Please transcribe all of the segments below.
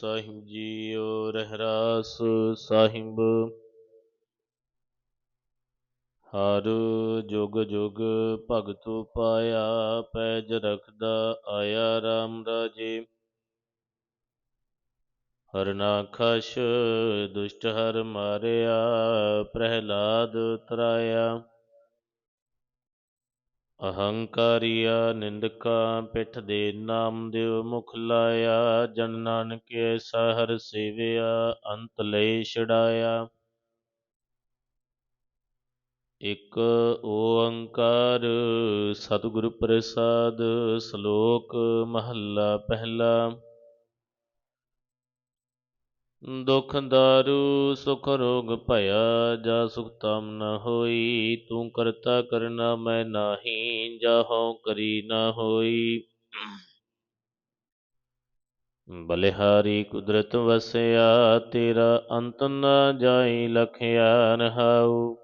ਸਾਹਿਬ ਜੀ ਓ ਰਹਿਰਾਸ ਸਾਹਿਬ। ਹਰ ਜੁਗ ਜੁਗ ਭਗਤੂ ਪਾਇਆ, ਪੈਜ ਰਖਦਾ ਆਇਆ RAM ਰਾਜੇ। ਹਰਨਾਖਸ਼ ਦੁਸ਼ਟ ਹਰ ਮਾਰਿਆ, ਪ੍ਰਹਿਲਾਦ ਤਰਾਇਆ। ਅਹੰਕਾਰੀਆ ਨਿੰਦਕਾ ਪਿੱਠ ਦੇ ਨਾਮ ਦਿਵ ਮੁਖ ਲਾਇਆ, ਜਨ ਨਾਨਕ ਐਸਾ ਸੇਵਿਆ, ਅੰਤ ਲਈ ਛਡਾਇਆ। ਇਕ ਓੰਕਾਰ ਸਤਿਗੁਰ ਪ੍ਰਸਾਦ, ਸ਼ਲੋਕ ਮਹੱਲਾ ਪਹਿਲਾ। ਦੁਖ ਦਾਰੂ, ਸੁਖ ਰੋਗ ਭਇਆ, ਜਾ ਸੁਖ ਤਾਮ ਨ ਹੋਈ, ਤੂੰ ਕਰਤਾ ਕਰਨਾ ਮੈਂ ਨਾਹੀ ਜਾਹੋ ਕਰੀ ਨ ਹੋਈ। ਬਲਿਹਾਰੀ ਕੁਦਰਤ ਵਸਿਆ, ਤੇਰਾ ਅੰਤ ਨ ਜਾਈ, ਲਖਿਆ ਰਹਾਉ।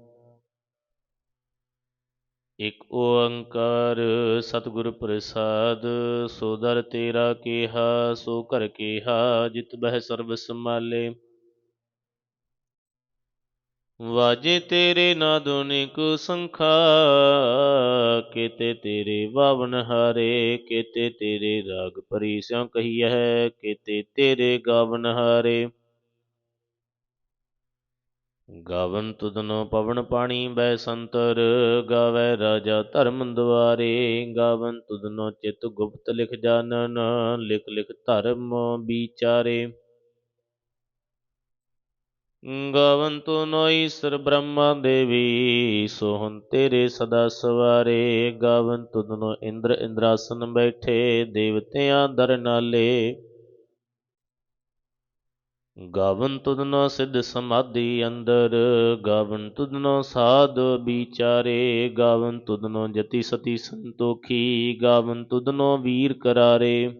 ਇਕ ਓੰਕਾਰ ਸਤਿਗੁਰ ਪ੍ਰਸਾਦ, ਸੋ ਦਰ ਤੇਰਾ ਕੀਹਾ, ਸੋ ਘਰ ਕੀਹਾ, ਜਿਤ ਬਹਿ ਸਰਬ ਸਮਾਲੇ ਵਾਜੇ ਤੇਰੇ ਨਾਦੋਨਿਕ ਸੰਖਾ, ਕੀਤੇ ਤੇਰੇ ਵਾਵਨ ਹਾਰੇ, ਕੀਤੇ ਤੇਰੇ ਰਾਗ ਪਰੀ ਸਿਉ ਕਹੀਐ, ਕੀਤੇ ਤੇਰੇ ਗਾਵਨ ਹਾਰੇ। ਗਾਵਨ ਤੁਧਨੋ ਪਵਨ ਪਾਣੀ ਬੈ ਸੰਤਰ, ਗਾਵੇ ਰਾਜਾ ਧਰਮ ਦੁਆਰੇ। ਗਾਵਨ ਤੁਧਨੋ ਚਿਤ ਗੁਪਤ ਲਿਖ ਜਾਣਨ ਲਿਖ ਲਿਖ ਧਰਮ ਵਿਚਾਰੇ। ਗਾਵਨ ਤੋ ਨੋਈ ਸਰ ਬ੍ਰਹਮਾ ਦੇਵੀ ਸੋਹਨ ਤੇਰੇ ਸਦਾ ਸਵਾਰੇ। ਗਾਵਨ ਤੁਧਨੋ ਇੰਦਰ ਇੰਦਰਾਸਨ ਬੈਠੇ, ਦੇਵਤਿਆਂ ਦਰ ਨਾਲੇ। ਗਾਵਨ ਤੁਧਨੋ ਸਿੱਧ ਸਮਾਧੀ ਅੰਦਰ, ਗਾਵਨ ਤੁਧਨੋ ਸਾਧ ਵਿਚਾਰੇ, ਗਾਵਨ ਤੁਧਨੋ ਜਤੀ ਸਤੀ ਸੰਤੋਖੀ, ਗਾਵਨ ਤੁਧਨੋ ਵੀਰ ਕਰਾਰੇ।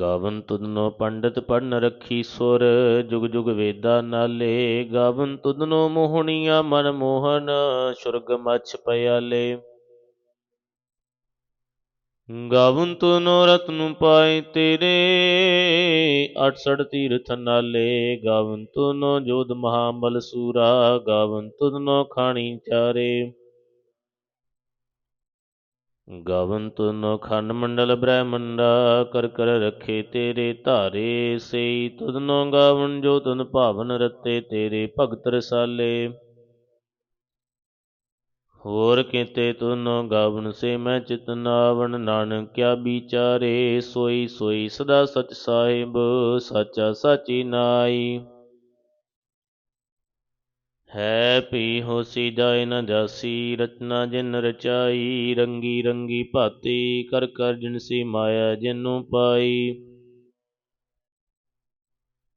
ਗਾਵਨ ਤੁਧਨੋ ਪੰਡਤ ਪੜਨ ਰੱਖੀ ਸੁਰ, ਜੁਗ ਜੁਗ ਵੇਦਾ ਨਾਲੇ, ਗਾਵਨ ਤੁਧਨੋ ਮੋਹਣੀਆਂ ਮਨ ਮੋਹਨ, ਸੁਰਗ ਮਛ ਪਿਆਲੇ। ਗਾਵਨ ਤੂੰ ਨੋ ਰਤਨ ਪਾਏ ਤੇਰੇ 68 ਤੀਰਥ ਨਾਲੇ। ਗਾਵਨ ਤੂੰ ਨੋ ਜੋਧ ਮਹਾਬਲ ਸੂਰਾ, ਗਾਵਨ ਤੁਨੋ ਖਾਣੀ ਚਾਰੇ। ਗਾਵਨ ਤੁਨੋ ਖੰਡ ਮੰਡਲ ਬ੍ਰਹਮੰਡਾ, ਕਰ ਕਰ ਰੱਖੇ ਤੇਰੇ ਧਾਰੇ। ਸਈ ਤੁਧਨੋ ਗਾਵਨ ਜੋ ਤੁਨ ਭਾਵਨ ਰਤੇ ਤੇਰੇ ਭਗਤ ਰਸਾਲੇ। ਹੋਰ ਕੀਤੇ ਤੁਨੋ ਗਾਵਨ ਸੇ ਮੈਂ ਚਿਤ ਨਾਵਣ ਨਾਨਕ ਕਿਆ ਵਿਚਾਰੇ, ਸੋਈ ਸੋਈ ਸਦਾ ਸਚ ਸਾਹਿਬ, ਸਾਚਾ ਸਾਚੀ ਨਾਈ। ਹੈ ਪੀ ਹੋਸੀ ਜਾਏ ਨ ਜਾਸੀ, ਰਚਨਾ ਜਿਨ ਰਚਾਈ, ਰੰਗੀ ਰੰਗੀ ਭਾਤੀ, ਕਰ ਕਰ ਜਿਨਸੀ ਮਾਇਆ ਜਿਨੂੰ ਪਾਈ।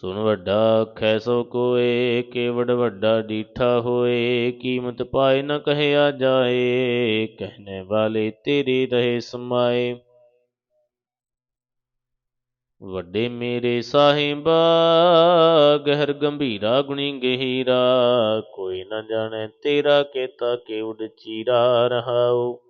ਸੁਣ ਵੱਡਾ ਖੈ ਸੋ ਕੋਏ, ਕੇਵੜ ਵੱਡਾ ਡੀਠਾ ਹੋਏ, ਕੀਮਤ ਪਾਏ ਨ ਕਹਿਆ ਜਾਏ ਕਹਿਨੇ ਵਾਲੇ ਤੇਰੇ ਰਹੇ ਸਮਾਏ। ਵੱਡੇ ਮੇਰੇ ਸਾਹਿਬਾ, ਗਹਿਰ ਗੰਭੀਰਾ ਗੁਣੀ ਗਹੀਰਾ, ਕੋਈ ਨ ਜਾਣੈ ਤੇਰਾ ਕੇਤਾ ਕੇਵਡ ਚੀਰਾ ਰਹਾਉ।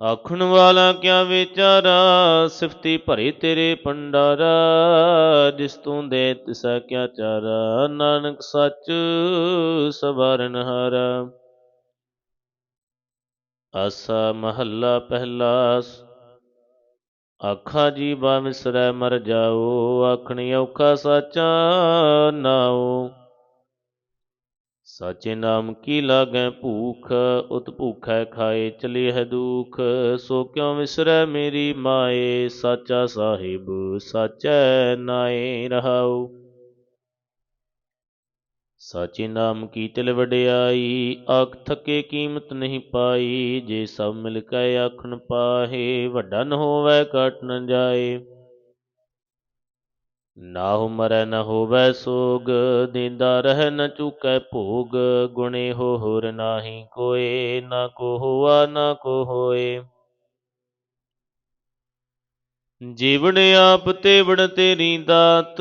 ਆਖਣ ਵਾਲਾ ਕਿਆ ਵਿਚਾਰਾ? ਸਿਫਤੀ ਭਰੇ ਤੇਰੇ ਪੰਡਾਰਾ ਜਿਸ ਤੂੰ ਦੇ ਤਿਸਾ ਕਿਆ ਚਾਰਾ? ਨਾਨਕ ਸੱਚ ਸਵਾਰਨ ਹਾਰਾ। ਆਸਾ ਮਹੱਲਾ ਪਹਿਲਾ, ਆਖਾ ਜੀ ਬਾ ਮਿਸਰੈ ਮਰ ਜਾਓ, ਆਖਣੀ ਔਖਾ ਸਾਚਾ ਨਾਉ ਸਾਚੇ ਨਾਮ ਕੀ ਲਾਗੈ ਭੂਖ? ਉਤ ਭੂਖੈ ਖਾਏ ਚਲੀ ਹੈ ਦੁਖ। ਸੋ ਕਿਉ ਵਿਸਰੈ ਮੇਰੀ ਮਾਏ? ਸਾਚਾ ਸਾਹਿਬ, ਸਾਚੈ ਨਾਏ ਰਹਾਉ। ਸਾਚੇ ਨਾਮ ਕੀ ਤਿਲ ਵਡਿਆਈ? ਆਖ ਥਕੇ ਕੀਮਤ ਨਹੀਂ ਪਾਈ। ਜੇ ਸਭ ਮਿਲ ਕੇ ਆਖਣ ਪਾਹੇ, ਵੱਡਾ ਨ ਹੋਵੇ, ਘਟ ਨ ਜਾਏ। ਨਾ ਮਰੈ ਨ ਹੋਵੈ ਸੋਗ, ਦਿੰਦਾ ਰਹਿ ਨ ਚੁਕੈ ਭੋਗ, ਗੁਣੇ ਹੋ ਹੋਰ ਨਾਹੀ ਕੋਏ, ਨਾ ਕੋ ਹੋਆ ਨਾ ਕੋ ਹੋਏ ਜੀਵਨ ਆਪ ਤੇ ਵੜ ਤੇਰੀ ਦਾਤ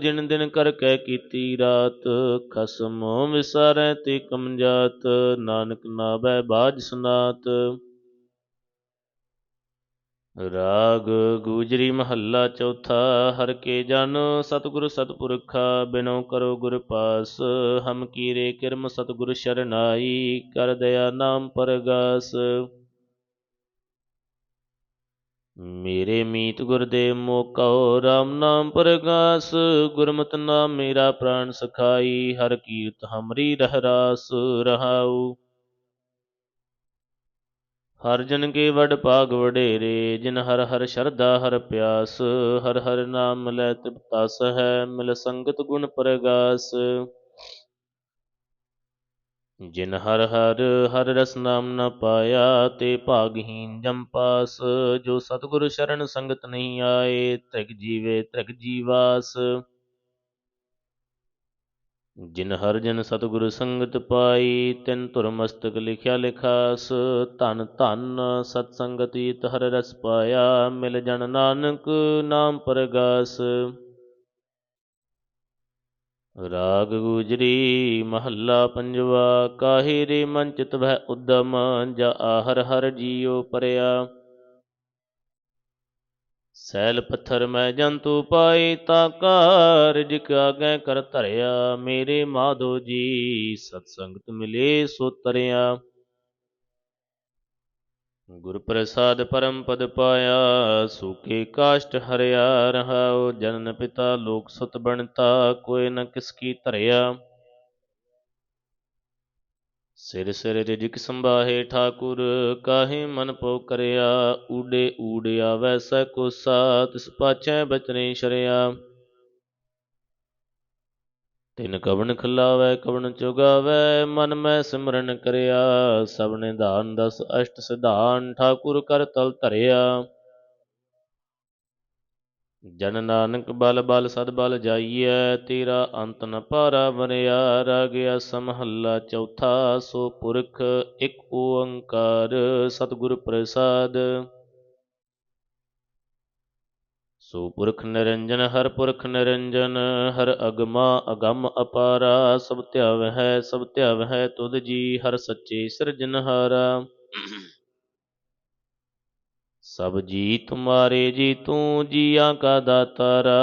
ਜਿਨ ਦਿਨ ਕਰ ਕੈ ਕੀਤੀ ਰਾਤ, ਖਸਮ ਵਿਸਾਰੈ ਤੇ ਕਮਜਾਤ ਨਾਨਕ ਨਾਬੈ ਬਾਜ ਸੁਨਾਤ। ਰਾਗ ਗੂਜਰੀ ਮਹੱਲਾ ਚੌਥਾ, ਹਰ ਕੇ ਜਨ ਸਤਿਗੁਰ ਸਤਪੁਰਖਾ, ਬਿਨੋ ਕਰੋ ਗੁਰ ਪਾਸ, ਹਮ ਕੀਰੇ ਕਿਰਮ ਸਤਿਗੁਰ ਸ਼ਰਨਾਈ, ਕਰ ਦਇਆ ਨਾਮ ਪਰਗਾਸ। ਮੇਰੇ ਮੀਤ ਗੁਰ ਦੇ ਮੋਕਉ RAM ਨਾਮ ਪਰਗਾਸ, ਗੁਰਮਤਿ ਨਾਮ ਮੇਰਾ ਪ੍ਰਾਨ ਸਖਾਈ, ਹਰ ਕੀਰਤ ਹਮਰੀ ਰਹਿ ਰਾਸ ਰਹਾਉ। ਹਰ ਜਨ ਕੇ ਵਡ ਭਾਗ ਵਡੇਰੇ, ਜਿਨ ਹਰ ਹਰ ਸ਼ਰਧਾ, ਹਰ ਪਿਆਸ, ਹਰ ਹਰ ਨਾਮ ਲੈ ਤ੍ਰਿਪਤਾਸ ਹੈ, ਮਿਲ ਸੰਗਤ ਗੁਣ ਪ੍ਰਗਾਸ। ਜਿਨ ਹਰ ਹਰ ਹਰ ਰਸ ਨਾਮ ਨ ਪਾਇਆ, ਤੇ ਭਾਗਹੀਨ ਜਮ ਪਾਸ। ਜੋ ਸਤਿਗੁਰ ਸ਼ਰਨ ਸੰਗਤ ਨਹੀਂ ਆਏ, ਤ੍ਰਿਗ ਜੀਵੇ ਤ੍ਰਿਗ ਜੀਵਾਸ। ਜਿਨ ਹਰ ਜਨ ਸਤਿਗੁਰ ਸੰਗਤ ਪਾਈ, ਤਿਨ ਧੁਰ ਮਸਤਕ ਲਿਖਿਆ ਲਿਖਾਸ, ਧਨ ਧਨ ਸਤ ਸੰਗਤ ਈਤ ਹਰ ਰਸ ਪਾਇਆ, ਮਿਲ ਜਨ ਨਾਨਕ ਨਾਮ ਪਰਗਾਸ। ਰਾਗ ਗੁਜਰੀ ਮਹੱਲਾ ਪੰਜਵਾ, ਕਾਹੇ ਰੇ ਮਨ ਚਿਤ ਵਹਿ ਉਦਮ, ਜਾ ਆਹਰ ਹਰ ਜੀਉ ਪਰਿਆ। ਸੈਲ ਪੱਥਰ ਮੈਂ ਜੰਤੂ ਪਾਈ ਤਾ ਕਾਰਜ ਕਾਗੈ ਕਰ ਧਰਿਆ। ਮੇਰੇ ਮਾਧੋ ਜੀ, ਸਤ ਸੰਗਤ ਮਿਲੇ ਸੋ ਤਰਿਆ। ਗੁਰ ਪ੍ਰਸਾਦ ਪਰਮ ਪਦ ਪਾਇਆ ਸੂਕੇ ਕਾਸ਼ਟ ਹਰਿਆ ਰਹਾਉ। ਜਨਨ ਪਿਤਾ ਲੋਕ ਸੁਤ ਬਣਤਾ, ਕੋਈ ਨ ਕਿਸ ਕੀ ਧਰਿਆ। ਸਿਰ ਸਿਰ ਰਿਜਕ ਸੰਭਾਹੇ ਠਾਕੁਰ, ਕਾਹੇ ਮਨ ਪਉ ਕਰਿਆ? ਊਡੇ ਊੜਿਆ ਵੈਸਾ ਕੋਸਾ ਤਿਸ ਪਾਛੈ ਬਚਨੇ ਸ਼ਰਿਆ। ਤਿਨ ਕਵਣ ਖਲਾਵੈ, ਕਵਣ ਚੁਗਾਵੈ, ਮਨ ਮੈਂ ਸਿਮਰਨ ਕਰਿਆ। ਸਭਨੇ ਦਾਨ ਦਸ ਅਸ਼ਟ ਸਿਧਾਨ, ਠਾਕੁਰ ਕਰ ਤਲ ਧਰਿਆ। ਜਨ ਨਾਨਕ ਬਲ ਬਲ ਸਦ ਬਲ ਜਾਈਐ, ਤੇਰਾ ਅੰਤ ਨ ਪਾਰਾ ਬਨਿਆ ਰਾਗਿਆ ਸਮਹੱਲਾ ਚੌਥਾ, ਸੋ ਪੁਰਖ ਇੱਕ ਓੰਕਾਰ ਸਤਿਗੁਰ ਪ੍ਰਸਾਦ। ਸੋ ਪੁਰਖ ਨਿਰੰਜਨ, ਹਰ ਪੁਰਖ ਨਿਰੰਜਨ, ਹਰ ਅਗਮਾ ਅਗੰਮ ਅਪਾਰਾ, ਸਭ ਧਿਆਵ ਹੈ ਸਭ ਧਿਆਵ ਹੈ ਤੁਧ ਜੀ, ਹਰ ਸੱਚੇ ਸਿਰਜਨਹਾਰਾ। ਸਭ ਜੀ ਤੁਮਾਰੇ ਜੀ ਤੂੰ ਜੀਆਂ ਕਾ ਦਾਤਾਰਾ,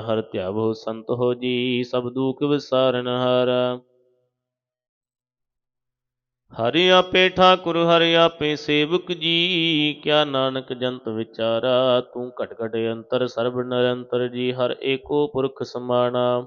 ਹਰ ਧਿਆਵੋ ਸੰਤ ਹੋ ਜੀ, ਸਭ ਦੁਖ ਵਿਸਾਰਨ ਹਾਰਾ। ਹਰਿ ਆਪੇ ਠਾਕੁਰ, ਹਰਿ ਆਪੇ ਸੇਵਕ ਜੀ, ਕਿਆ ਨਾਨਕ ਜੰਤ ਵਿਚਾਰਾ, ਤੂੰ ਘਟ ਘਟ ਅੰਤਰ, ਸਰਬ ਨਿਰੰਤਰ ਜੀ, ਹਰ ਏਕੋ ਪੁਰਖ ਸਮਾਣਾ।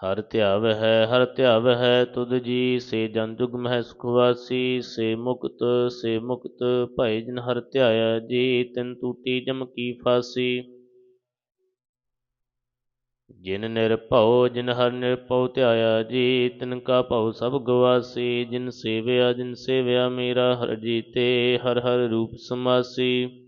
ਹਰ ਧਿਆਵ ਹੈ ਹਰ ਧਿਆਵ ਹੈ ਤੁਧ ਜੀ, ਸੇ ਜਨ ਜੁਗ ਮਹਿ ਸੁਖ ਸੇ ਮੁਕਤ ਸੇ ਮੁਕਤ ਭੈ ਜਿਨ ਹਰ ਧਿਆਇਆ, ਜੀ ਤਿਨ ਟੂਟੀ ਜਮ ਕੀ ਫਾਸੀ। ਜਿਨ ਨਿਰਭਉ ਜਿਨ ਹਰ ਨਿਰਭਉ ਧਿਆਇਆ, ਜੀ ਤਿਨ ਕਾ ਭਉ ਸਭ ਗਵਾਸੀ। ਜਿਨ ਸੇਵਿਆ ਜਿਨ ਸੇਵਿਆ ਮੇਰਾ ਹਰ ਜੀਤੇ, ਹਰ ਹਰ ਰੂਪ ਸਮਾਸੀ।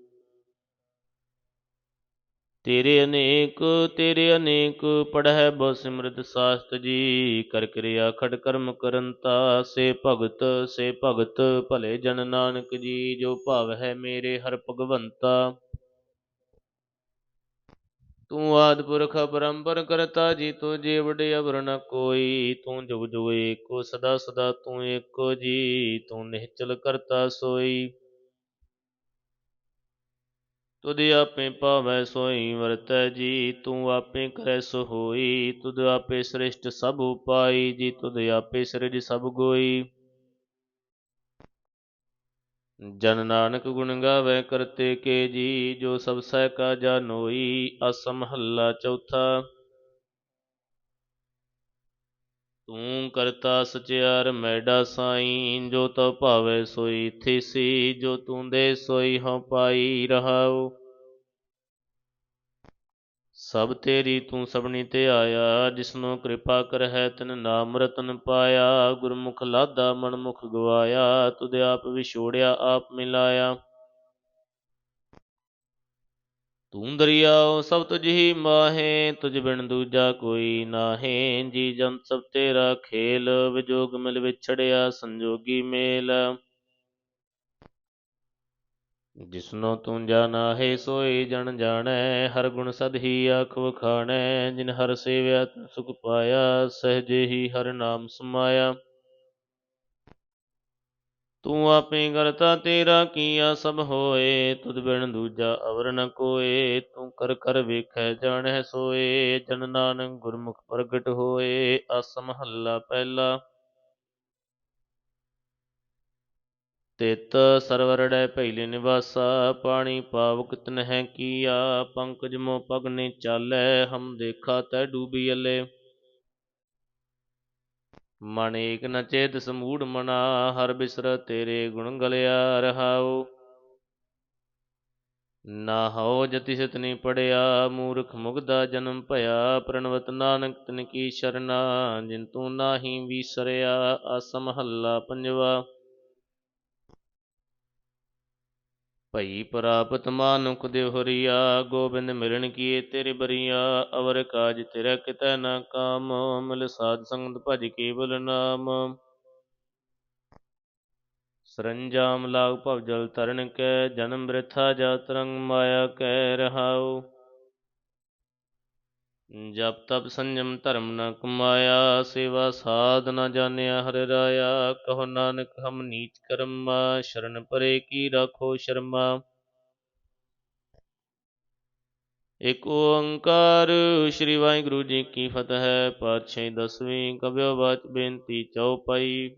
ਤੇਰੇ ਅਨੇਕ ਤੇਰੇ ਅਨੇਕ ਪੜਹਿ ਬਹੁ ਸਿਮਰਤ ਸਾਸਤ ਜੀ। ਕਰ ਕਿਰਿਆ ਖੜ ਕਰਮ ਕਰੰਤਾ ਸੇ ਭਗਤ ਸੇ ਭਗਤ ਭਲੇ ਜਨ ਨਾਨਕ ਜੀ। ਜੋ ਭਾਵ ਹੈ ਮੇਰੇ ਹਰ ਭਗਵੰਤਾ। ਤੂੰ ਆਦ ਪੁਰਖ ਅਪਰੰਪਰ ਕਰਤਾ ਜੀ ਤੂੰ ਜੀ ਵਡੇ ਅਵਰ ਨ ਕੋਈ। ਤੂੰ ਜੁਗ ਜੁਗ ਏਕੋ, ਸਦਾ ਸਦਾ ਤੂੰ ਏਕੋ ਜੀ। ਤੂੰ ਨਿਹਚਲ ਕਰਤਾ ਸੋਈ। ਤੁਧ ਆਪੇ ਪਾਵੈ ਸੋਈ ਵਰਤੈ ਜੀ, ਤੂੰ ਆਪੇ ਕਰੈ ਸੋ ਹੋਈ ਤੁਧ ਆਪੇ ਸ੍ਰਿਸ਼ਟ ਸਭ ਉਪਾਈ ਜੀ, ਤੁਧ ਆਪੇ ਸਿਰਜ ਸਭ ਗੋਈ। ਜਨ ਨਾਨਕ ਗੁਣ ਗਾਵੇ ਕਰਤੇ ਕੇ ਜੀ, ਜੋ ਸਭ ਸਹਿ ਕਾ ਜਾਨੋਈ ਅਸਮ ਮਹੱਲਾ ਚੌਥਾ। ਤੂੰ ਕਰਤਾ ਸਚਿਆਰ ਮੈਡਾ ਸਾਈ, ਜੋ ਤਉ ਭਾਵੇ ਸੋਈ, ਥੀਸੀ ਜੋ ਤੂੰ ਦੇ ਸੋਈ, ਹਉ ਪਾਈ ਰਹਾਉ। ਸਭ ਤੇਰੀ ਤੂੰ ਸਭਨੀ ਤੇ ਆਇਆ, ਜਿਸਨੋ ਕਿਰਪਾ ਕਰਹਿ, ਤਿਨ ਨਾਮ ਰਤਨ ਪਾਇਆ। ਗੁਰਮੁਖ ਲਾਦਾ ਮਨਮੁਖ ਗਵਾਇਆ, ਤੁਧ ਆਪ ਵਿਛੋੜਿਆ, ਆਪ ਮਿਲਾਇਆ। ਤੂੰ ਦਰਿਆਓ ਸਭ ਤੁਝ ਹੀ ਮਾਹੇ, ਤੁਝ ਬਿਨ ਦੂਜਾ ਕੋਈ ਨਾਹੇ। ਜੀ ਜੰਤ ਸਭ ਤੇਰਾ ਖੇਲ, ਵਿਜੋਗ ਮਿਲ ਵਿਛੜਿਆ ਸੰਜੋਗੀ ਮੇਲ। ਜਿਸਨੋ ਤੂੰ ਜਾਣਾ ਹੈ ਸੋਈ ਜਣ ਜਾਣੈ, ਹਰ ਗੁਣ ਸਦ ਹੀ ਆਖ ਵਖਾਣੈ। ਜਿਨ ਹਰ ਸੇਵਿਆ ਤਨ ਸੁਖ ਪਾਇਆ, ਸਹਜੇ ਹੀ ਹਰ ਨਾਮ ਸਮਾਇਆ। ਤੂੰ ਆਪੇ ਕਰਤਾ ਤੇਰਾ ਕੀਆ ਸਭ ਹੋਏ, ਤੁਧ ਬਿਨ ਦੂਜਾ ਅਵਰ ਨ ਕੋਏ, ਤੂੰ ਕਰ ਕਰ ਵੇਖੈ ਜਾਣੈ ਸੋਏ, ਜਨ ਨਾਨਕ ਗੁਰਮੁਖ ਪ੍ਰਗਟ ਹੋਏ, ਅਸ ਮਹੱਲਾ ਪਹਿਲਾ। ਤਿਤ ਸਰਵਰੜੈ ਭੈਲੇ ਨਿਵਾਸਾ, ਪਾਣੀ ਪਾਵ ਪਾਵਕ ਤਨਹਿ ਕੀਆ, ਪੰਕਜ ਮੋ ਪਗ ਨੇ ਚਾਲੈ, ਹਮ ਦੇਖਾ ਤੈ ਡੂਬੀ ਅਲੇ। ਮਨ ਏਕ ਨ ਚੇਤ ਸਮੂੜ ਮਨਾ, ਹਰ ਬਿਸਰ ਤੇਰੇ ਗੁਣ ਗਲਿਆ ਰਹਾਉ। ਨਾ ਹਉ ਜਤੀ ਸਤਨੀ ਪੜਿਆ, ਮੂਰਖ ਮੁਗਦਾ ਜਨਮ ਭਇਆ, ਪ੍ਰਣਵਤ ਨਾਨਕ ਤਨ ਕੀ ਸ਼ਰਨਾ, ਜਿਨ ਤੂੰ ਨਾਹੀ ਵੀਸਰਿਆ, ਆਸਮ ਹੱਲਾ ਪੰਜਵਾ। ਭਈ ਪ੍ਰਾਪਤ ਮਾਨੁਖ ਦੇਵਹਰੀਆ ਗੋਬਿੰਦ ਮਿਲਣ ਕੀਏ ਤੇਰੇ ਬਰੀਆ, ਅਵਰ ਕਾਜ ਤੇਰਾ ਕਿਤੈ ਨਾ ਕਾਮ, ਮਿਲ ਸਾਧ ਸੰਗਤ ਭਜ ਕੇਵਲ ਨਾਮ। ਸਰੰਜਾਮ ਲਾਗ ਭਵ ਜਲ ਤਰਨ ਕੈ, ਜਨਮ ਬ੍ਰਿਥਾ ਜਾ ਤਰੰਗ ਮਾਇਆ ਕੈ ਰਹਾਉ। ਜਪ ਤਪ ਸੰਜਮ ਧਰਮ ਨ ਕਮਾਇਆ, ਸੇਵਾ ਸਾਧ ਨ ਜਾਣਿਆ ਹਰਿ ਰਾਇਆ, ਕਹੋ ਨਾਨਕ ਹਮ ਨੀਚ ਕਰਮਾ, ਸ਼ਰਨ ਪਰੇ ਕੀ ਰਾਖੋ ਸ਼ਰਮਾ। ਇਕ ਓੰਕਾਰ ਸ੍ਰੀ ਵਾਹਿਗੁਰੂ ਜੀ ਕੀ ਫਤਿਹ, ਪਾਤਸ਼ਾਹੀ ਦਸਵੀਂ ਕਬਿਓ ਬਾਚ ਬੇਨਤੀ ਚਉਪਈ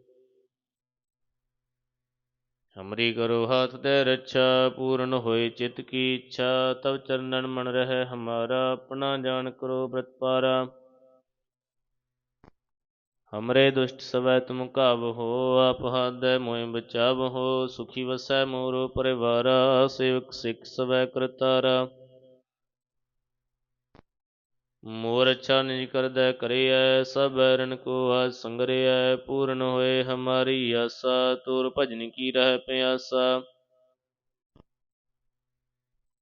ਹਮਰੀ ਕਰੋ ਹਾਥ ਤੇ ਰੱਛਾ, ਪੂਰਨ ਹੋਏ ਚਿਤ ਕੀ ਇੱਛਾ, ਤਵ ਚਰਨਨ ਮਨ ਰਹਿ ਹਮਾਰਾ, ਆਪਣਾ ਜਾਣ ਕਰੋ ਬ੍ਰਤਪਾਰਾ ਹਮਰੇ ਦੁਸ਼ਟ ਸਵੈ ਤੁਮ ਕਾਬ ਹੋ, ਆਪ ਹਾਦੈ ਮੋਇ ਬਚਾਵ ਹੋ, ਸੁਖੀ ਵਸੈ ਮੋਰੋ ਪਰਿਵਾਰਾ, ਸੇਵਕ ਸਿੱਖ ਸਵੈ ਕਰਤਾਰਾ। ਮੋਰ ਅੱਛਾ ਨਿਜ ਕਰਦੈ ਕਰਿਐ, ਸਭ ਐਰਨ ਕੋ ਆਜ ਸੰਗਰਿਐ, ਪੂਰਨ ਹੋਏ ਹਮਾਰੀ ਆਸਾ, ਤੁਰ ਭਜਨ ਕੀ ਰਹਿ ਪਿਆਸਾ।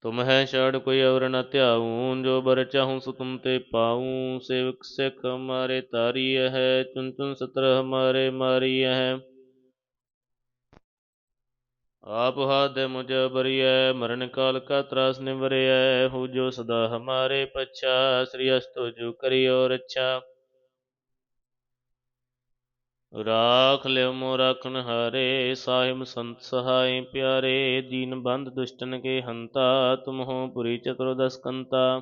ਤੁਮ ਹੈ ਛਾੜ ਕੋਈ ਅਵਰ ਨ ਧਿਆਉ, ਜੋ ਬਰ ਚਾਹੂੰ ਸੋ ਤੁਮ ਤੇ ਪਾਉ। ਸੇਵਕ ਸਿੱਖ ਹਮਾਰੇ ਤਾਰੀ ਹੈ ਚੁਨ ਚੁਨ ਸਤਰ ਹਮਾਰੇ ਮਾਰੀ ਹੈ। ਆਪ ਹਾਦ ਮੁਝ ਬਰੀਐ, ਮਰਨ ਕਾਲ ਕਾ ਤਰਾਸ ਨਿਵਰਿਐ ਹੋ ਜੋ ਸਦਾ ਹਮਾਰੇ ਪਛਾ, ਸ੍ਰੀ ਅਸਤੋ ਜੋ ਕਰਿਓ ਰੱਛਾ। ਰਾਖ ਲਿਓ ਮੋ ਰਾਖਨ ਹਰੇ, ਸਾਹਿਬ ਸੰਤ ਸਹਾਈ ਪਿਆਰੇ, ਦੀਨ ਬੰਦ ਦੁਸ਼ਟਨ ਕੇ ਹੰਤਾ, ਤੁਮ ਹੋ ਪੁਰੀ ਚਤੁਰਦਸ ਕੰਤਾ।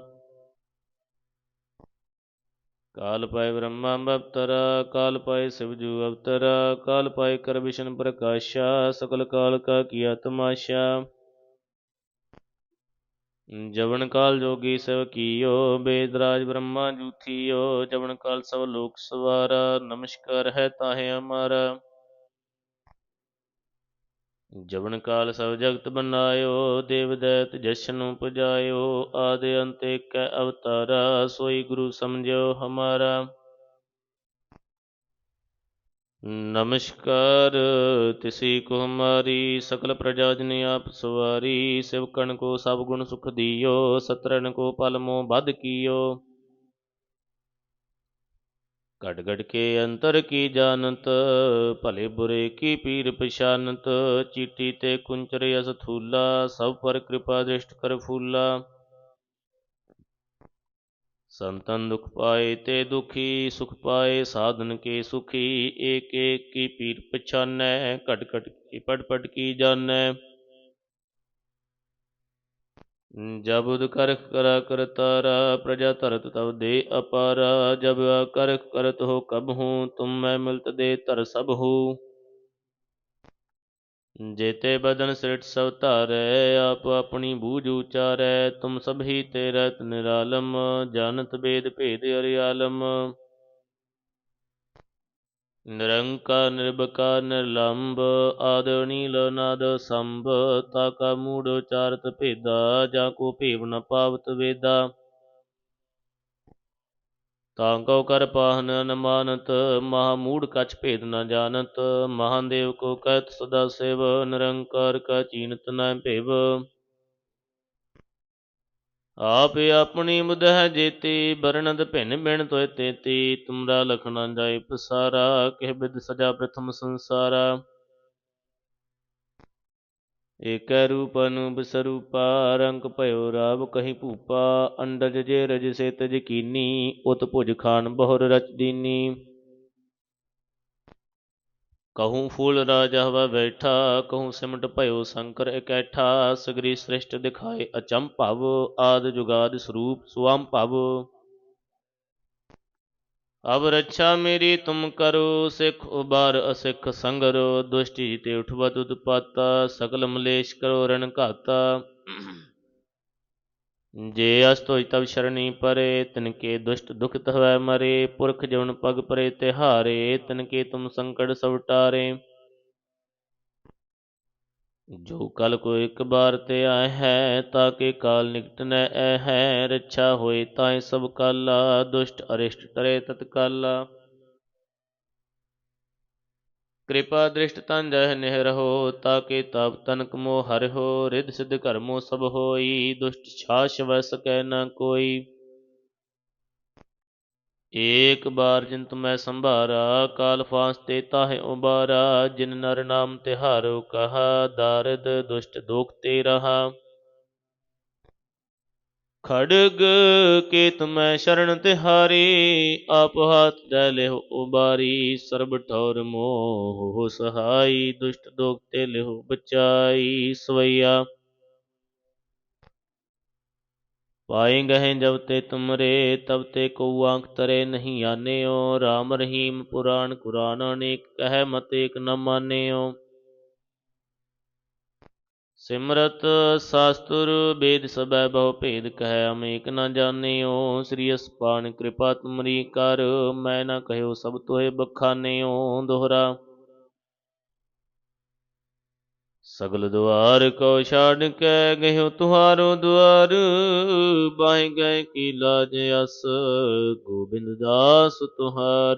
ਕਾਲ ਪਾਏ ਬ੍ਰਹਮਾ ਬਵਤਰ ਕਾਲ ਪਾਏ ਸਿਵਜੂ ਅਵਤਰ ਕਾਲ ਪਾਏ ਕਰ ਵਿਸ਼ਨ ਪ੍ਰਕਾਸ਼ਾ ਸਕਲ ਕਾਲ ਕਾ ਕੀਆ ਤਮਾਸ਼ਾ ਜਵਨ ਕਾਲ ਜੋਗੀ ਸਭ ਕੀਓ ਬੇਦ ਰਾਜ ਬ੍ਰਹਮਾ ਜੂਥੀਓ ਜਵਨ ਕਾਲ ਸਭ ਲੋਕ ਸਵਾਰਾ ਨਮਸਕਾਰ ਹੈ ਤਾਹੇ ਹਮਾਰਾ ਜਵਨ ਕਾਲ ਸਭ ਜਗਤ ਬਨਾਇਓ, ਦੇਵ ਦੈਤ ਜਸ਼ਨ ਪੁਜਾਇਓ, ਆਦਿ ਅੰਤ ਏਕੈ ਅਵਤਾਰਾ, ਸੋਈ ਗੁਰੂ ਸਮਝਿਓ ਹਮਾਰਾ। ਨਮਸਕਾਰ, ਤਿਸੀ ਕੋ ਹਮਾਰੀ, ਸਕਲ ਪ੍ਰਜਾ ਜਨ ਆਪ ਸਵਾਰੀ ਸਿਵਕਣ ਕੋ ਸਭ ਗੁਣ ਸੁਖ ਦਿਓ ਸਤਰਨ ਕੋ ਪਲ ਮੋ ਬਦ ਕੀਓ। ਘਟ ਘਟ ਕੇ ਅੰਤਰ ਕੀ ਜਾਣਤ ਭਲੇ ਬੁਰੇ ਕੀ ਪੀਰ ਪਛਾਨਤ ਚੀਟੀ ਤੇ ਕੁੰਚਰ ਅਸ ਥੂਲਾ ਸਭ ਪਰ ਕਿਰਪਾ ਦ੍ਰਿਸ਼ਟ ਕਰ ਫੂਲਾ ਸੰਤਨ ਦੁਖ ਪਾਏ ਤੇ ਦੁਖੀ ਸੁਖ ਪਾਏ ਸਾਧਨ ਕੇ ਸੁਖੀ ਏਕ ਏਕ ਕੀ ਪੀਰ ਪਛਾਨੈ ਘਟ ਘਟ ਕੀ ਪੜ ਪੜ ਕੀ ਜਾਣੈ ਜਬ ਉਦ ਕਰਖ ਕਰਾ ਕਰਤਾਰਾ ਪ੍ਰਜਾ ਧਰਤ ਤਬ ਦੇ ਅਪਾਰਾ। ਜਬ ਕਰਖ ਕਰਤ ਹੋ ਕਬ ਹੂੰ, ਤੁਮ ਮੈਂ ਮਿਲਤ ਦੇ ਧਰ ਸਭ ਹੂ। ਜੇਤੇ ਬਦਨ ਸ੍ਰਿਟ ਸਭ ਧਾਰੈ, ਆਪ ਆਪਣੀ ਬੂਝ ਉਚਾਰੈ। ਤੁਮ ਸਭੀ ਤੇ ਰਤ ਨਿਰਾਲਮ, ਜਾਣਤ ਬੇਦ ਭੇਦ ਅਰਿਆਲਮ। ਨਿਰੰਕਾਰ ਨਿਰਭਕਾਰ ਨਿਰਲੰਭ, ਆਦ ਨੀਲ ਨਾਦ ਸੰਭ ਤਾ ਕਾ ਮੂੜ ਉਚਾਰਤ ਭੇਦਾ, ਜਾ ਕੋ ਭੇਵ ਨ ਪਾਵਤ ਵੇਦਾ। ਤਾਂ ਕਉ ਕਰ ਪਾਹਨ ਅਨਮਾਨਤ, ਮਹਾ ਮੂੜ ਕਛ ਭੇਦ ਨ ਜਾਣਤ, ਮਹਾਦੇਵ ਕੋ ਕਹਿਤ ਸਦਾ ਸਿਵ, ਨਿਰੰਕਾਰ ਕਾ ਚੀਨਤ ਨ ਭੇਵ। ਆਪ ਆਪਣੀ ਮੁਦਹ ਜੇਤੀ ਬਰਣਦ ਭਿੰਨ ਬਿਨ ਤੋਇ ਤੇਤੀ। ਤੁਮਰਾ ਲਖਣਾ ਜਾਏ ਪਸਾਰਾ, ਕਹਿ ਬਿਦ ਸਜਾ ਪ੍ਰਥਮ ਸੰਸਾਰਾ। ਏਕੈ ਰੂਪ ਅਨੂਪ ਸਰੂਪਾ, ਰੰਗ ਭਇਓ ਰਾਵ ਕਹੀ ਭੂਪਾ। ਅੰਡਜ ਜੇ ਰਜ ਸੇ ਤਜ ਕੀਨੀ, ਉਤ ਭੁਜ ਖਾਨ ਬਹੁਰ ਰਚ ਦੀਨੀ। ਕਹੂੰ ਫੂਲ ਰਾਜਾ ਹਵਾ ਬੈਠਾ ਕਹੂੰ ਸਿਮਟ ਭਇਓ ਸ਼ੰਕਰ ਇਕੈਠਾ ਸਗਰੀ ਸ੍ਰਿਸ਼ਟ ਦਿਖਾਏ ਅਚਮ ਭਵ ਆਦ ਜੁਗਾਦ ਸਰੂਪ ਸੁਆਮ ਭਵ ਅਬ ਰੱਛਾ ਮੇਰੀ ਤੁਮ ਕਰੋ ਸਿੱਖ ਉਬਾਰ ਅਸਿੱਖ ਸੰਗਰੋ ਦੁਸ਼ਟੀ ਤੇ ਉਠਵਤ ਉਤਪਾਤਾ ਸਕਲ ਮਲੇਸ਼ ਕਰੋ ਰਣ ਘਾਤਾ ਜੇ ਅਸ ਹੋਇ ਤਬ ਸ਼ਰਣੀ ਪਰੇ, ਤਿਨਕੇ ਦੁਸ਼ਟ ਦੁਖਿਤ ਹਵੈ ਮਰੇ, ਪੁਰਖ ਜਵਨ ਪਗ ਪਰੇ ਤਿਹਾਰੇ, ਤਿਨਕੇ ਤੁਮ ਸੰਕਟ ਸਭ ਟਾਰੇ। ਜੋ ਕਲ ਕੋ ਇੱਕ ਬਾਰ ਤੇ ਆਏ ਹੈ, ਤਾਂ ਕੇ ਕਾਲ ਨਿਕਟ ਨ ਐ ਹੈ, ਰੱਛਾ ਹੋਏ ਤਾਏ ਸਭ ਕਾਲਾ, ਦੁਸ਼ਟ ਅਰਿਸ਼ਟ ਟਰੇ ਤਤਕਾਲਾ। ਕਿਰਪਾ ਦ੍ਰਿਸ਼ਟ ਤਨ ਜਹ ਨਿਹ ਰਹੋ, ਤਾਕੇ ਤਾਪ ਤਨਕ ਮੋ ਹਰਿ ਹੋ ਰਿਦ ਸਿਧ ਕਰਮੋ ਸਭ ਹੋਈ, ਦੁਸ਼ਟ ਛਾਸ਼ ਵੈ ਸਕੈ ਨ ਕੋਈ। ਏਕ ਬਾਰ ਜਿਨ ਤੁਮੈ ਸੰਭਾਰਾ, ਕਾਲ ਫਾਸ ਤੇ ਤਾਹਿ ਉਬਾਰਾ, ਜਿਨ ਨਰ ਨਾਮ ਤਿਹਾਰੋ ਕਹਾ, ਦਾਰਦ ਦੁਸ਼ਟ ਦੋਖ ਤੇ ਰਹਾ। ਖੜਗ ਕੇ ਤੁਮੈ ਸ਼ਰਨ ਤਿਹਾਰੀ, ਆਪ ਹਾਥ ਲੈ ਲਿਓ ਉਬਾਰੀ, ਸਰਬ ਠੌਰ ਮੋਹ ਸਹਾਈ, ਦੁਸ਼ਟ ਦੋਖ ਤੇ ਲਿਓ ਬਚਾਈ, ਸਵਈਆ। ਪਾਏ ਗਹਿ ਜਬ ਤੇ ਤੁਮਰੇ, ਤਬ ਤੇ ਕੋ ਆਂਖ ਤਰੇ ਨਹੀਂ ਆਨਿਓ RAM ਰਹੀਮ ਪੁਰਾਣ ਕੁਰਾਨ ਅਨੇਕ, ਕਹਿ ਮਤ ਏਕ ਨ ਮਾਨਿਓ। ਸਿਮਰਤ ਸਾਸਤੁਰ ਬੇਦ ਸਬੈ ਬਹੁ ਭੇਦ ਕਹਿ, ਅਮੇਕ ਨ ਜਾਣਿਓ। ਸ੍ਰੀ ਅਸਪਾਨ ਕਿਰਪਾ ਤੁਮਰੀ ਕਰ, ਮੈਂ ਨ ਕਹਿਓ ਸਭ ਤੋਏ ਬਖਾਨਿਓ। ਦੋਹਰਾ ਸਗਲ ਦੁਆਰ ਕੋ ਛਾੜ ਕੇ ਗਇਓ ਤੁਹਾਰੋ ਦੁਆਰ। ਬਾਹੇ ਗਏ ਕੀ ਲਾਜ ਅਸ, ਗੋਬਿੰਦ ਦਾਸ ਤੁਹਾਰ।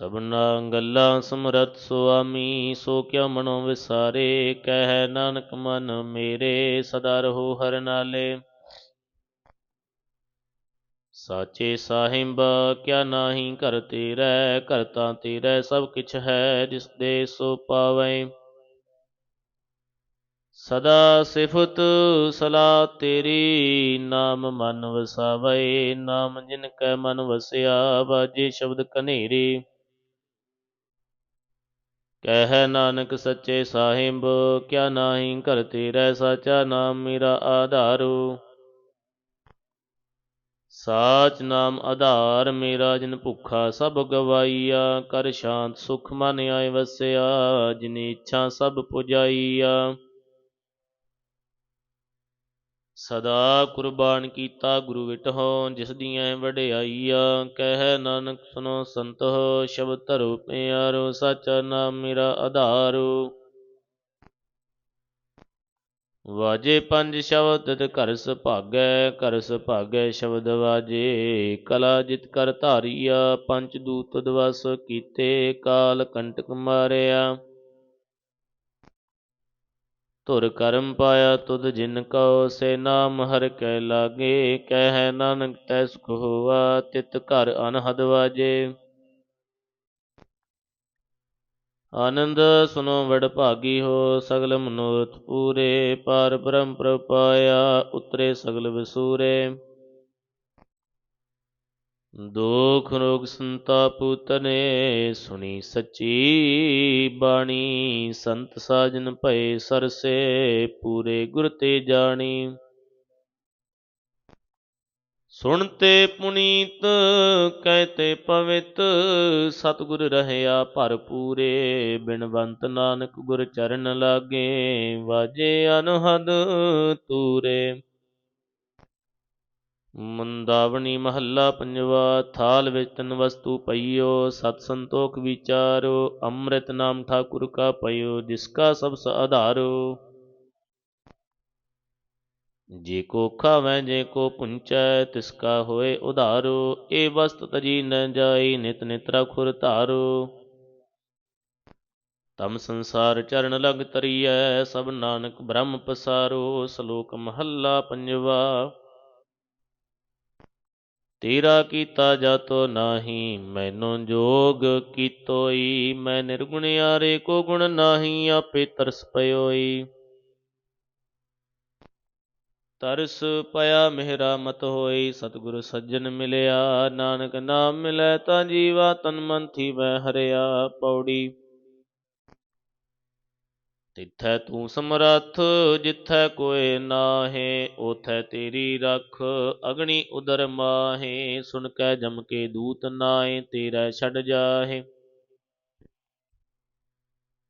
ਸਭਨਾ ਗੱਲਾਂ ਸਮਰਤ ਸੁਆਮੀ, ਸੋ ਕਿਆ ਮਨੋ ਵਿਸਾਰੇ, ਕਹਿ ਨਾਨਕ ਮਨ ਮੇਰੇ, ਸਦਾ ਰਹੋ ਹਰ ਨਾਲੇ। ਸਾਚੇ ਸਾਹਿਬ, ਕਿਆ ਨਾਹੀ ਘਰ ਤੇਰੈ, ਘਰ ਤਾਂ ਸਭ ਕਿਛ ਹੈ, ਜਿਸ ਦੇ ਸੋ ਪਾਵੈ। ਸਦਾ ਸਿਫਤ ਸਲਾ ਤੇਰੀ, ਨਾਮ ਮਨ ਵਸਾਵੇ, ਨਾਮ ਜਿਨ ਕੈ ਮਨ ਵਸਿਆ ਬਾਜੇ ਸ਼ਬਦ ਕਨੇਰੀ ਕਹਿ ਨਾਨਕ ਸੱਚੇ ਸਾਹਿਬ, ਕਿਆ ਨਾਹੀ ਘਰ ਤੇਰੈ ਸਾਚਾ ਨਾਮ ਮੇਰਾ ਆਧਾਰੂ। ਸਾਚ ਨਾਮ ਆਧਾਰ ਮੇਰਾ ਜਿਨ ਭੁੱਖਾ ਸਭ ਗਵਾਈਆ, ਕਰ ਸ਼ਾਂਤ ਸੁਖ ਮਨ ਆਏ ਵਸਿਆ, ਜਿਨ ਇੱਛਾ ਸਭ ਪੁਜਾਈਆ। ਸਦਾ ਕੁਰਬਾਨ ਕੀਤਾ ਗੁਰੂ ਵਿਟਹੁ, ਜਿਸ ਦੀਆਂ ਵਡਿਆਈਆਂ ਕਹਿ ਨਾਨਕ ਸੁਨੋ ਸੰਤੋ, ਸ਼ਬਦ ਧਰੋ ਪਿਆਰੋ, ਸਚਾ ਨਾਮ ਮੇਰਾ ਆਧਾਰੋ। ਵਾਜੇ ਪੰਜ ਸ਼ਬਦ ਘਰ ਸੁਭਾਗੈ ਘਰ ਸੁਭਾਗੈ ਸ਼ਬਦ ਵਾਜੇ। ਕਲਾ ਜਿਤ ਕਰ ਧਾਰੀਆ ਪੰਜ ਦੂਤ ਦਵਸ ਕੀਤੇ, ਕਾਲ ਕੰਟਕ ਮਾਰਿਆ। ਧੁਰ ਕਰਮ ਪਾਇਆ ਤੁਧ ਜਿਨ ਕਉ ਸੇ ਨਾਮ ਹਰ ਕੈ ਲਾਗੇ, ਕਹਿ ਨਾਨਕ ਤੈ ਸੁਖ ਹੋਵਾ ਤਿਤ ਘਰ ਅਨਹਦ ਵਾਜੇ। ਆਨੰਦ ਸੁਨੋ ਵਡ ਭਾਗੀ ਹੋ, ਸਗਲ ਮਨੋਰਥ ਪੂਰੇ, ਪਾਰ ਬ੍ਰਹਮ ਪ੍ਰਪਾਇਆ ਉਤਰੇ ਸਗਲ ਵਿਸੂਰੇ। ਦੁਖ ਰੋਗ ਸੰਤਾਪ ਉਤਨੇ ਸੁਣੀ ਸੱਚੀ ਬਾਣੀ। ਸੰਤ ਸਾਜਨ ਭਏ ਸਰਸੇ ਪੂਰੇ ਗੁਰ ਤੇ ਜਾਣੀ। ਸੁਣਤੇ ਪੁਨੀਤ ਕਹਿਤੇ ਪਵਿੱਤ, ਸਤਿਗੁਰ ਰਹਿਆ ਭਰਪੂਰੇ ਬਿਨਵੰਤ ਨਾਨਕ ਗੁਰ ਚਰਨ ਲਾਗੇ, ਵਾਜੇ ਅਨਹਦ ਤੂਰੇ। ਮੰਦਾਵਣੀ ਮਹੱਲਾ ਪੰਜਵਾ, ਥਾਲ ਵਿੱਚ ਤਨ ਵਸਤੂ ਪਈਓ, ਸਤ ਸੰਤੋਖ ਵਿਚਾਰੋ, ਅੰਮ੍ਰਿਤ ਨਾਮ ਠਾਕੁਰ ਕਾ ਪਈਓ, ਜਿਸ ਕਾ ਸਭ ਸ ਆਧਾਰੋ। ਜੇ ਕੋ ਖਾਵੈ, ਜੇ ਕੋ ਪੁੰਚੈ, ਤਿਸ ਕਾ ਹੋਏ ਉਧਾਰੋ ਏ ਵਸਤ ਤਜੀ ਨ ਜਾਈ, ਨਿਤ ਨਿਤ ਖੁਰ ਧਾਰੋ। ਤਮ ਸੰਸਾਰ ਚਰਨ ਲਗ ਤਰੀਐ, ਸਭ ਨਾਨਕ ਬ੍ਰਹਮ ਪਸਾਰੋ, ਸ਼ਲੋਕ ਮਹੱਲਾ ਪੰਜਵਾ। ਤੇਰਾ ਕੀਤਾ ਜਾਤੋ ਨਾਹੀ, ਮੈਨੂੰ ਜੋਗ ਕੀਤੋਈ। ਮੈਂ ਨਿਰਗੁਣ ਨਿਰਗੁਣਿਆਰੇ ਕੋ ਗੁਣ ਨਾਹੀ, ਆਪੇ ਤਰਸ ਪਇਓਈ। ਤਰਸ ਪਿਆ ਮਿਹਰਾ ਮਤ ਹੋਈ, ਸਤਿਗੁਰ ਸੱਜਣ ਮਿਲਿਆ। ਨਾਨਕ ਨਾਮ ਮਿਲੈ ਤਾਂ ਜੀਵਾ, ਤਨ ਮਨ ਮੈਂ ਹਰਿਆ ਪੌੜੀ। ਤਿੱਥੈ ਤੂੰ ਸਮਰੱਥ, ਜਿੱਥੈ ਕੋਏ ਨਾਹੇ ਉਥੈ ਤੇਰੀ ਰੱਖ ਅਗਣੀ ਉਦਰ ਮਾਹੇ, ਸੁਨ ਕੈ ਜਮ ਕੇ ਦੂਤ ਨਾਏ ਤੇਰਾ ਛੱਡ ਜਾਹੇ।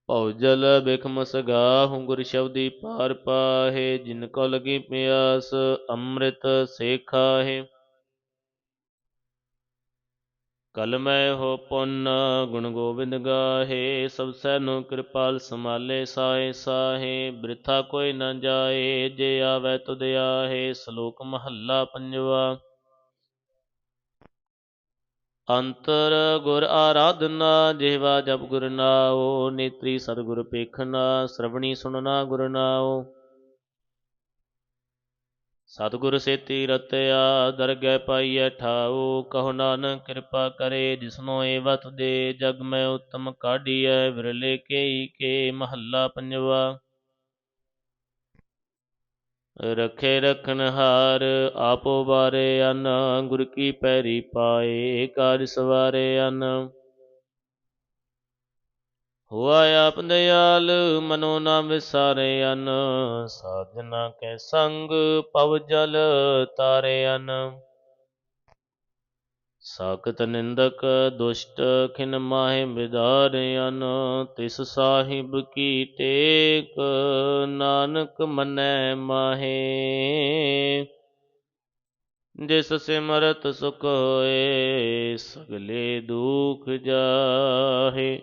ਭਉ ਜਲ ਬਿਖਮ ਸਗਾਹੁ ਗੁਰ ਸ਼ਬਦੀ ਪਾਰ ਪਾਹੇ, ਜਿਨ ਕੋ ਲਗੀ ਪਿਆਸ, ਅੰਮ੍ਰਿਤ ਸੇ ਖਾਹੇ ਕਲ ਮੈਂ ਹੋ ਪੁੰਨ ਗੁਣ ਗੋਬਿੰਦ ਗਾਹੇ, ਸਭ ਸੈਨੋ ਕਿਰਪਾਲ ਸਮਾਲੇ ਸਾਏ ਸਾਹੇ, ਬ੍ਰਿਥਾ ਕੋਈ ਨਾ ਜਾਏ, ਜੇ ਆਵੈ ਤੁਧ ਆਹੇ, ਸ਼ਲੋਕ ਮਹੱਲਾ ਪੰਜਵਾ। ਅੰਤਰ ਗੁਰ ਆਰਾਧਨਾ, ਜਿਹਵਾ ਜਪ ਗੁਰ ਨਾਉ, ਨੇਤਰੀ ਸਤਿਗੁਰ ਪੇਖਨਾ ਸ਼ਰਵਣੀ ਸੁਨਣਾ ਗੁਰ ਨਾਉ। ਸਤਿਗੁਰ ਸੇਤੀ ਰਤਿਆ, ਦਰਗਹਿ ਪਾਈਐ ਠਾਉ, ਕਹੋ ਨਾਨਕ ਕਿਰਪਾ ਕਰੇ, ਜਿਸਨੋ ਏ ਵਤ ਦੇ, ਜਗ ਮੈਂ ਉਤਮ ਕਾਢੀਐ, ਵਿਰਲੇ ਕੇਈ ਕੇ ਮਹੱਲਾ ਪੰਜਵਾ। ਰਖੇ ਰਖਨ ਹਾਰ, ਆਪੋ ਬਾਰੇ ਅਨ, ਗੁਰ ਕੀ ਪੈਰੀ ਪਾਏ ਕਾਜ ਸਵਾਰੇ ਅਨ। ਹੋਆ ਆਪ ਦਿਆਲ ਮਨੋ ਨਾ ਵਿਸਾਰੇ ਅਨ। ਸਾਧਨਾ ਕੈ ਸੰਗ, ਪਵ ਜਲ ਤਾਰੇ ਅਨ। ਸਾਖਤ ਨਿੰਦਕ, ਦੁਸ਼ਟ ਖਿਨ ਮਾਹਿ ਵਿਦਾਰਿਆਨ ਤਿਸ ਸਾਹਿਬ ਕੀ ਟੇਕ, ਨਾਨਕ ਮਨੈ ਮਾਹੇ। ਜਿਸ ਸਿਮਰਤ ਸੁਖ ਹੋਏ, ਸਗਲੇ ਦੁਖ ਜਾਹੇ।